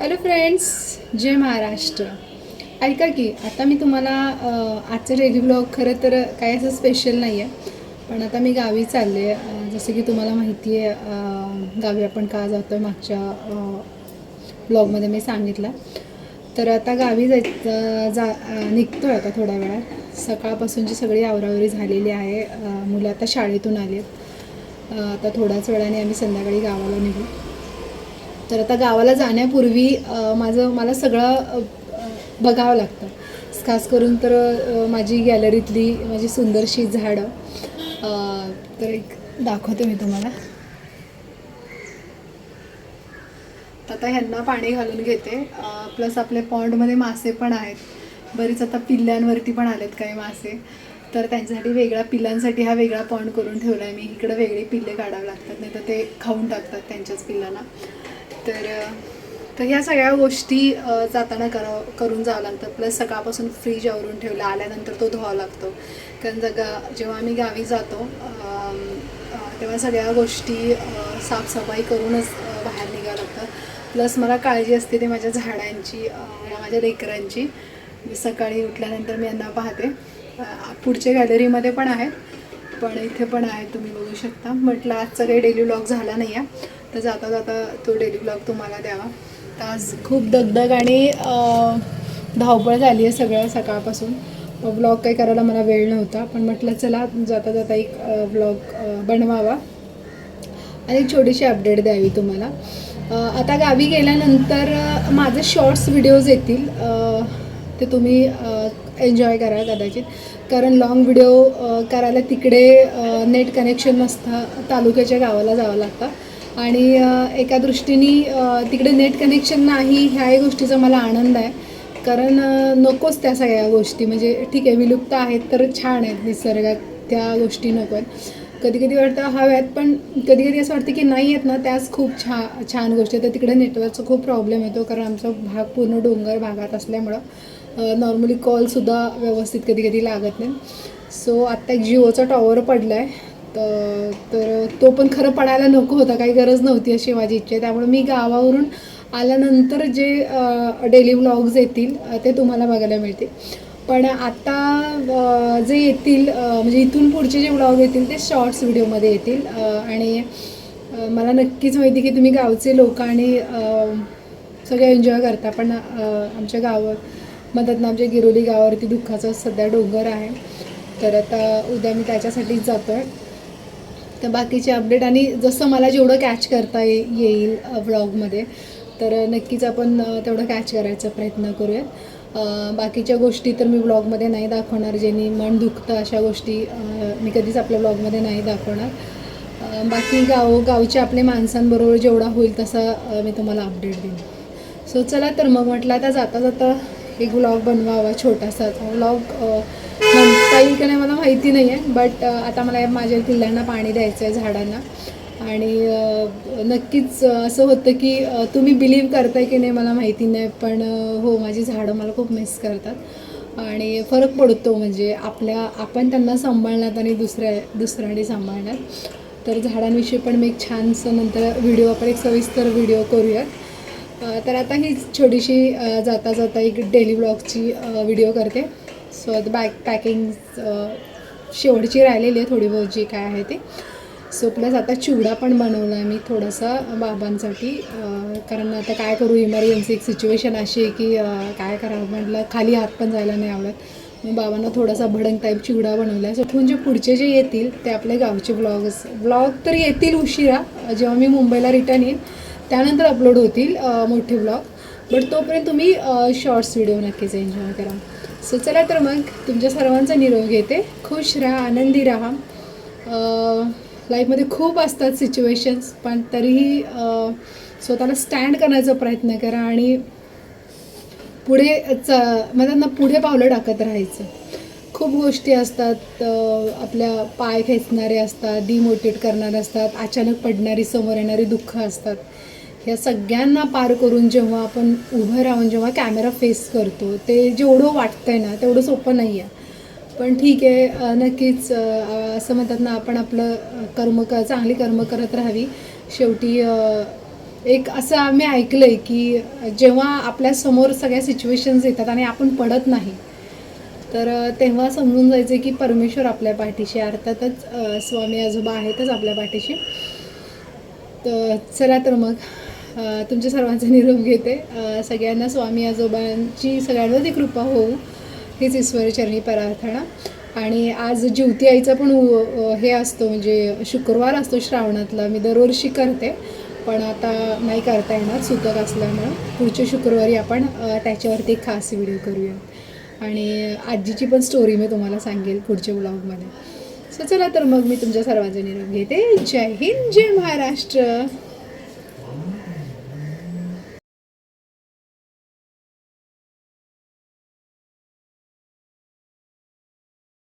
Hello friends जय महाराष्ट्र. ऐका की आता मी तुम्हाला आजचं डेली ब्लॉग खरं तर काही असं स्पेशल नाही आहे पण आता मी गावी चालले आहे. जसं की तुम्हाला माहिती आहे गावी आपण का जातो आहे मागच्या ब्लॉगमध्ये मी सांगितलं. तर आता गावी जायचं जा निघतो आहे आता थोड्या वेळात सकाळपासूनची सगळी आवरावरी झालेली आहे. मुलं आता शाळेतून आली आहेत आता थोड्याच वेळाने आम्ही संध्याकाळी गावाला निघू. तर आता गावाला जाण्यापूर्वी माझं मला सगळं बघावं लागतं. खास करून तर माझी गॅलरीतली माझी सुंदरशी झाडं. तर एक दाखवते मी तुम्हाला. आता ह्यांना पाणी घालून घेते. प्लस आपल्या पॉन्डमध्ये मासे पण आहेत. बरीच आता पिल्ल्यांवरती पण आलेत काही मासे. तर त्यांच्यासाठी वेगळा पिल्लांसाठी हा वेगळा पॉन्ड करून ठेवला आहे मी. इकडं वेगळे पिल्ले काढावे लागतात नाही तर ते खाऊन टाकतात त्यांच्याच पिल्लांना. तर तर ह्या सगळ्या गोष्टी जाताना करा करून जावं लागतं. प्लस सकाळपासून फ्रीज आवरून ठेवला आल्यानंतर तो धुवावा लागतो. कारण जगा जेव्हा आम्ही गावी जातो तेव्हा सगळ्या गोष्टी साफसफाई करूनच बाहेर निघावं लागतं. प्लस मला काळजी असते ते माझ्या झाडांची माझ्या लेकरांची. मी सकाळी उठल्यानंतर मी यांना पाहते. पुढच्या गॅलरीमध्ये पण आहेत. पण इथे पण आहे तुम्ही बघू शकता. म्हटलं आजचा काही डेली व्लॉग झाला नाही आहे तर जाता जाता तो डेली ब्लॉग तुम्हाला द्यावा. तर आज खूप दगदग आणि धावपळ झाली आहे सगळं सकाळपासून. ब्लॉग काही करायला मला वेळ नव्हता पण म्हटलं चला जाता जाता एक ब्लॉग बनवावा. आणि एक छोटीशी अपडेट द्यावी तुम्हाला. आता गावी गेल्यानंतर माझे शॉर्ट्स व्हिडिओज येतील. ते तुम्ही एन्जॉय करा कदाचित. कारण लॉंग व्हिडिओ करायला तिकडे नेट कनेक्शन नसतं तालुक्याच्या गावाला जावं लागतं. आणि एका दृष्टीने तिकडे नेट कनेक्शन नाही ह्याही गोष्टीचा मला आनंद आहे. कारण नकोच त्या सगळ्या गोष्टी. म्हणजे ठीक आहे विलुप्त आहेत तर छान आहेत निसर्गात त्या गोष्टी नको आहेत. कधी कधी वाटतं हव्यात पण कधी कधी असं वाटतं की नाही आहेत ना त्याच खूप छा छान गोष्टी आहेत. तर तिकडे नेटवर्कचा खूप प्रॉब्लेम येतो कारण आमचा भाग पूर्ण डोंगर भागात असल्यामुळं नॉर्मली कॉलसुद्धा व्यवस्थित कधी कधी लागत नाही. सो आत्ता एक जिओचा टॉवर पडला आहे तर तर तो पण खरं पडायला नको होता. काही गरज नव्हती अशी माझी इच्छा आहे. त्यामुळे मी गावावरून आल्यानंतर जे डेली व्लॉग्स येतील ते तुम्हाला बघायला मिळतील. पण आता जे येतील म्हणजे इथून पुढचे जे व्लॉग येतील ते शॉर्ट्स व्हिडिओमध्ये येतील. आणि मला नक्कीच माहिती की तुम्ही गावचे लोक आणि सगळे एन्जॉय करता. पण आमच्या गावात म्हणतात आमच्या गिरोली गावावरती दुःखाचं सध्या डोंगर आहे. तर आता उद्या मी त्याच्यासाठीच जातो आहे तर बाकीचे अपडेट आणि जसं मला जेवढं कॅच करता ये येईल व्लॉगमध्ये तर नक्कीच आपण तेवढं कॅच करायचा प्रयत्न करूयात. बाकीच्या गोष्टी तर मी व्लॉगमध्ये नाही दाखवणार ज्यांनी मन दुखतं अशा गोष्टी मी कधीच आपल्या व्लॉगमध्ये नाही दाखवणार. बाकी गाव गावच्या आपल्या माणसांबरोबर जेवढा होईल तसा मी तुम्हाला अपडेट देईन. सो चला तर मग म्हटलं आता जाता जाता एक व्लॉग बनवावा छोटासा व्लॉग म्हणता येईल का नाही मला माहिती नाही आहे बट आता मला माझ्या पिल्लांना पाणी द्यायचं आहे झाडांना. आणि नक्कीच असं होतं की तुम्ही बिलीव करताय की नाही मला माहिती नाही पण हो माझी झाडं मला खूप मिस करतात. आणि फरक पडतो म्हणजे आपल्या आपण त्यांना सांभाळण्यात आणि दुसऱ्या दुसऱ्याने सांभाळण्यात. तर झाडांविषयी पण मी एक छानसं नंतर व्हिडिओ आपण एक सविस्तर व्हिडिओ करूयात. तर आता ही छोटीशी जाता जाता एक डेली ब्लॉगची व्हिडिओ करते. सो आता बॅग पॅकिंग शेवटची राहिलेली आहे थोडी बहुत जी काय आहे ते. सो प्लस आता चिवडा पण बनवला आहे मी थोडासा बाबांसाठी. कारण आता काय करू इमर्जन्सी एक सिच्युएशन अशी आहे की काय करावं म्हटलं खाली हात पण जायला नाही आवडत. मग बाबांना थोडासा भडंग टाईप चिवडा बनवला आहे. सो म्हणजे पुढचे जे येतील ते आपले गावचे ब्लॉग्स ब्लॉग तर येतील उशिरा. जेव्हा मी मुंबईला रिटर्न येईल त्यानंतर अपलोड होतील मोठे ब्लॉग बट तोपर्यंत तुम्ही शॉर्ट्स व्हिडिओ नक्कीच एन्जॉय करा. सो चला तर मग तुमच्या सर्वांचा निरोप घेते. खुश राहा आनंदी राहा. लाईफमध्ये खूप असतात सिच्युएशन्स पण तरीही स्वतःला स्टँड करण्याचा प्रयत्न करा आणि पुढे च मग पुढे पावलं टाकत राहायचं. खूप गोष्टी असतात आपल्या पाय खेचणारे असतात डिमोटिवेट करणारे असतात अचानक पडणारी समोर येणारी दुःख असतात. ह्या सगळ्यांना पार करून जेव्हा आपण उभं राहून जेव्हा कॅमेरा फेस करतो ते जेवढं वाटतंय ना तेवढं सोपं नाही आहे पण ठीक आहे नक्कीच असं म्हणतात ना आपण आपलं कर्म क चांगली कर्म करत राहावी. शेवटी एक असं आम्ही ऐकलं आहे की जेव्हा आपल्यासमोर सगळ्या सिच्युएशन्स येतात आणि आपण पडत नाही तर तेव्हा समजून जायचं की परमेश्वर आपल्या पाठीशी अर्थातच स्वामी आजोबा आहेतच आपल्या पाठीशी. तर चला तर मग. तुमच्या सर्वांचा निरोप घेते. सगळ्यांना स्वामी आजोबांची सगळ्यांवरती कृपा होऊ हीच ईश्वरचरणी प्रार्थना. आणि आज ज्योती आईचा पण उ- हे असतो म्हणजे शुक्रवार असतो श्रावणातला. मी दरवर्षी करते पण आता नाही करता येणार सुतक असल्यामुळं. पुढच्या शुक्रवारी आपण त्याच्यावरती एक खास व्हिडिओ करूया. आणि आजीची पण स्टोरी मी तुम्हाला सांगेल पुढच्या ब्लॉगमध्ये सो चला तर मग मी तुमच्या सर्वांचा निरोप घेते. जय हिंद जय महाराष्ट्र.